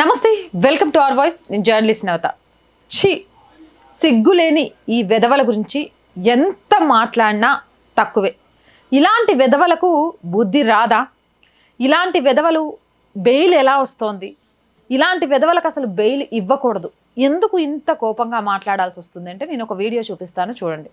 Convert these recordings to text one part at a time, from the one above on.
నమస్తే welcome to our voice. నేను journalist నవత. ఛీ సిగ్గులేని ఈ వెధవల గురించి ఎంత మాట్లాడినా తక్కువే. ఇలాంటి వెధవలకు బుద్ధి రాదా? ఇలాంటి వెధవలు బెయిల్ ఎలా వస్తోంది? ఇలాంటి వెధవలకు అసలు బెయిల్ ఇవ్వకూడదు. ఎందుకు ఇంత కోపంగా మాట్లాడాల్సి వస్తుంది అంటే నేను ఒక వీడియో చూపిస్తాను చూడండి.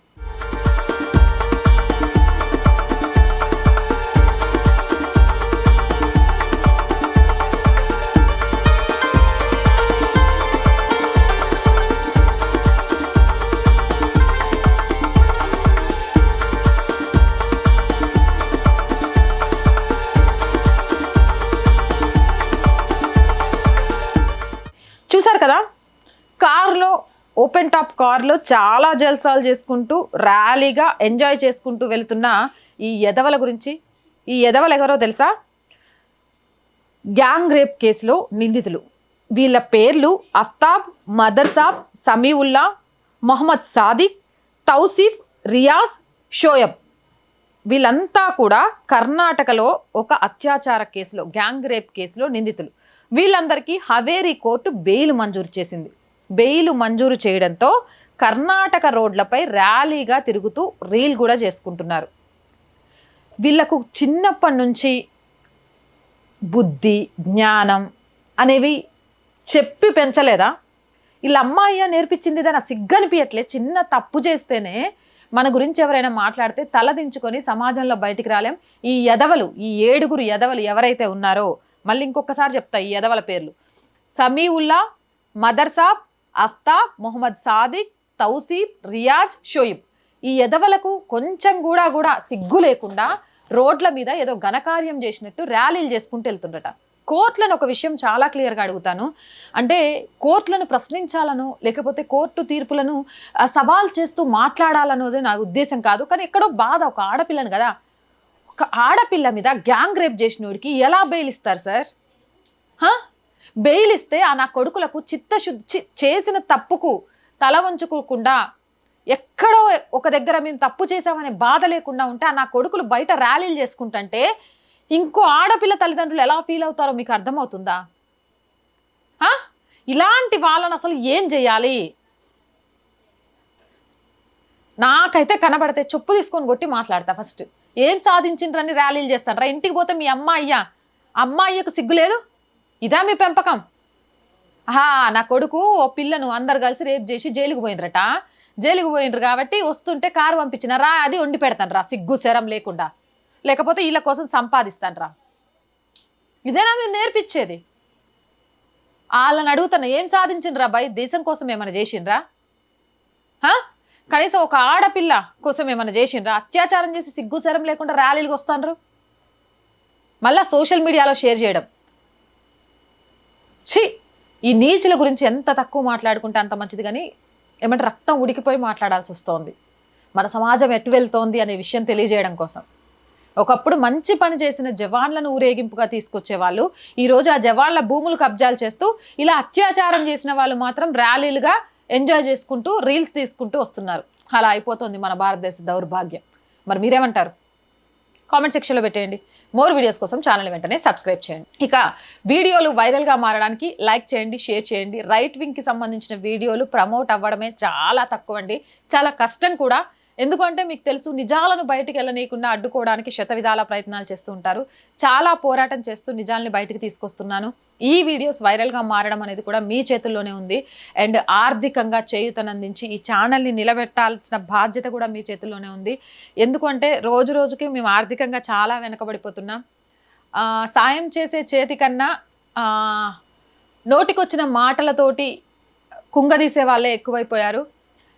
చూసారు కదా? కార్లో ఓపెన్ టాప్ కార్లో చాలా జల్సాలు చేసుకుంటూ ర్యాలీగా ఎంజాయ్ చేసుకుంటూ వెళుతున్న ఈ ఎదవల గురించి. ఈ ఎదవలు ఎవరో తెలుసా? గ్యాంగ్ రేప్ కేసులో నిందితులు. వీళ్ళ పేర్లు అఫ్తాబ్ మదర్సాబ్ సమీవుల్లా మొహమ్మద్ సాదిక్ తౌసిఫ్ రియాజ్ షోయబ్. వీళ్ళంతా కూడా కర్ణాటకలో ఒక అత్యాచార కేసులో గ్యాంగ్ రేప్ కేసులో నిందితులు. వీళ్ళందరికీ హవేరీ కోర్టు బెయిల్ మంజూరు చేసింది. బెయిల్ మంజూరు చేయడంతో కర్ణాటక రోడ్లపై ర్యాలీగా తిరుగుతూ రీల్ కూడా చేసుకుంటున్నారు. వీళ్ళకు చిన్నప్పటి నుంచి బుద్ధి జ్ఞానం అనేవి చెప్పి పెంచలేదా? వీళ్ళ అమ్మాయి నేర్పించింది దాని సిగ్గనిపించట్లే చిన్న తప్పు చేస్తేనే మన గురించి ఎవరైనా మాట్లాడితే తలదించుకొని సమాజంలో బయటికి రాలేం. ఈ ఎదవలు ఈ ఏడుగురు ఎదవలు ఎవరైతే ఉన్నారో మళ్ళీ ఇంకొకసారి చెప్తా ఈ ఎదవల పేర్లు. సమీవుల్లా మదర్సాబ్ అఫ్తాబ్ మొహమ్మద్ సాదిక్ తౌసీబ్ రియాజ్ షోయిబ్. ఈ ఎదవలకు కొంచెం కూడా కూడా సిగ్గు లేకుండా రోడ్ల మీద ఏదో ఘనకార్యం చేసినట్టు ర్యాలీలు చేసుకుంటూ వెళ్తుండట కోర్టులను ఒక విషయం చాలా క్లియర్గా అడుగుతాను. అంటే కోర్టులను ప్రశ్నించాలను లేకపోతే కోర్టు తీర్పులను సవాల్ చేస్తూ మాట్లాడాలన్నది నా ఉద్దేశం కాదు. కానీ ఎక్కడో బాధ ఒక ఆడపిల్లను కదా. ఒక ఆడపిల్ల మీద గ్యాంగ్ రేప్ చేసినోడికి ఎలా బెయిల్ ఇస్తారు సార్? బెయిల్ ఇస్తే ఆ నా కొడుకులకు చిత్తశుద్ధి చేసిన తప్పుకు తల వంచుకోకుండా ఎక్కడో ఒక దగ్గర మేము తప్పు చేసామనే బాధ లేకుండా ఉంటే ఆ నా కొడుకులు బయట ర్యాలీలు చేసుకుంటుంటే ఇంకో ఆడపిల్ల తల్లిదండ్రులు ఎలా ఫీల్ అవుతారో మీకు అర్థమవుతుందా? ఇలాంటి వాళ్ళని అసలు ఏం చేయాలి? నాకైతే కనబడితే చెప్పు తీసుకొని కొట్టి మాట్లాడతా ఫస్ట్ ఏం సాధించిండ్రని ర్యాలీలు చేస్తాడ్రా? ఇంటికి పోతే మీ అమ్మాయ్యా? అమ్మాయికు సిగ్గు లేదు? ఇదా మీ పెంపకం? ఆహా నా కొడుకు ఓ పిల్లను అందరు కలిసి రేపు చేసి జైలుకు పోయినరట జైలుకు పోయినరు కాబట్టి వస్తుంటే కారు పంపించిన రా అది వండి పెడతాను రా. సిగ్గు శరం లేకుండా. లేకపోతే వీళ్ళ కోసం సంపాదిస్తాను రా ఇదేనా మీరు నేర్పించేది వాళ్ళని అడుగుతాను ఏం సాధించిండ్రా బై దేశం కోసం ఏమైనా చేసిండ్రా? కనీసం ఒక ఆడపిల్ల కోసం ఏమైనా చేసిండ్రా? అత్యాచారం చేసి సిగ్గు లేకుండా ర్యాలీలకు వస్తాండ్రు మళ్ళా సోషల్ మీడియాలో షేర్ చేయడం. ఛీ! ఈ నీచుల గురించి ఎంత తక్కువ మాట్లాడుకుంటే అంత మంచిది కానీ ఏమంటే రక్తం ఉడికిపోయి మాట్లాడాల్సి వస్తోంది. మన సమాజం ఎటు వెళ్తోంది అనే విషయం తెలియజేయడం కోసం. ఒకప్పుడు మంచి పని చేసిన జవాన్లను ఊరేగింపుగా తీసుకొచ్చే వాళ్ళు ఈరోజు ఆ జవాన్ల భూములు కబ్జాలు చేస్తూ ఇలా అత్యాచారం చేసిన వాళ్ళు మాత్రం ర్యాలీలుగా ఎంజాయ్ చేసుకుంటూ రీల్స్ తీసుకుంటూ వస్తున్నారు. అలా అయిపోతుంది మన భారతదేశ దౌర్భాగ్యం. మరి మీరేమంటారు? కామెంట్ సెక్షన్లో పెట్టేయండి. మోర్ వీడియోస్ కోసం ఛానల్ వెంటనే సబ్స్క్రైబ్ చేయండి. ఇక వీడియోలు వైరల్గా మారడానికి లైక్ చేయండి షేర్ చేయండి. రైట్ వింగ్కి సంబంధించిన వీడియోలు ప్రమోట్ అవ్వడమే చాలా తక్కువ అండి చాలా కష్టం కూడా. ఎందుకంటే మీకు తెలుసు నిజాలను బయటికి వెళ్ళనీయకుండా అడ్డుకోవడానికి శత విధాల ప్రయత్నాలు చేస్తూ ఉంటారు. చాలా పోరాటం చేస్తూ నిజాలని బయటికి తీసుకొస్తున్నాను. ఈ వీడియోస్ వైరల్గా మారడం అనేది కూడా మీ చేతుల్లోనే ఉంది. అండ్ ఆర్థికంగా చేయుతనందించి ఈ ఛానల్ని నిలబెట్టాల్సిన బాధ్యత కూడా మీ చేతుల్లోనే ఉంది. ఎందుకంటే రోజు రోజుకి మేము ఆర్థికంగా చాలా వెనకబడిపోతున్నాం. సాయం చేసే చేతి కన్నా నోటికొచ్చిన మాటలతోటి కుంగదీసే వాళ్ళే ఎక్కువైపోయారు.